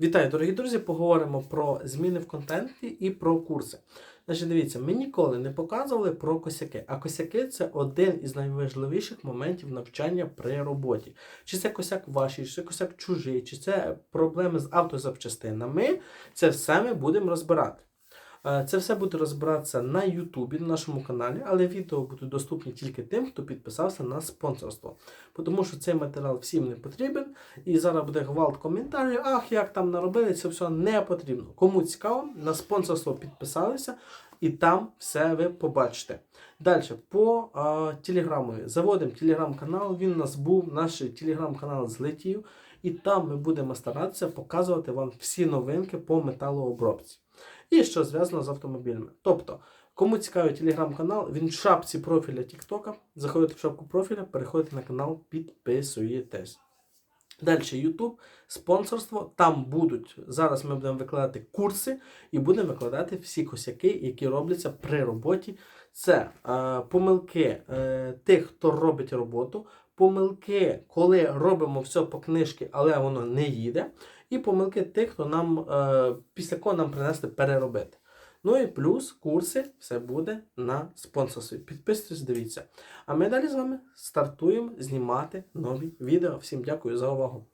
Вітаю, дорогі друзі! Поговоримо про зміни в контенті і про курси. Значить, дивіться, ми ніколи не показували про косяки. А косяки це один із найважливіших моментів навчання при роботі. Чи це косяк ваший, чи це косяк чужий, чи це проблеми з автозапчастинами. Це все ми будемо розбирати. Е, Це все буде розбиратися на Ютубі, на нашому каналі, але відео будуть доступні тільки тим, хто підписався на спонсорство. Тому що цей матеріал всім не потрібен. І зараз буде гвалт коментарів, ах, як там наробили, це все не потрібно. Кому цікаво, на спонсорство підписалися, і там все ви побачите. Далі, по а, телеграму. Заводимо телеграм-канал. Він у нас був, наш телеграм-канал злетів. І там ми будемо старатися показувати вам всі новинки по металообробці. І що зв'язано з автомобілями. Тобто, кому цікавий телеграм-канал, він в шапці профіля Тіктока. Заходите в шапку профіля, переходите на канал, підписуєтесь. Далі YouTube, спонсорство. Там будуть. Зараз ми будемо викладати курси і будемо викладати всі косяки, які робляться при роботі. Це е, помилки е, тих, хто робить роботу, помилки, коли робимо все по книжці, але воно не їде. І помилки тих, хто нам е, після кого нам принесли переробити. Ну і плюс курси, все буде на спонсорстві. Підписуйтесь, дивіться. А ми далі з вами стартуємо знімати нові відео. Всім дякую за увагу.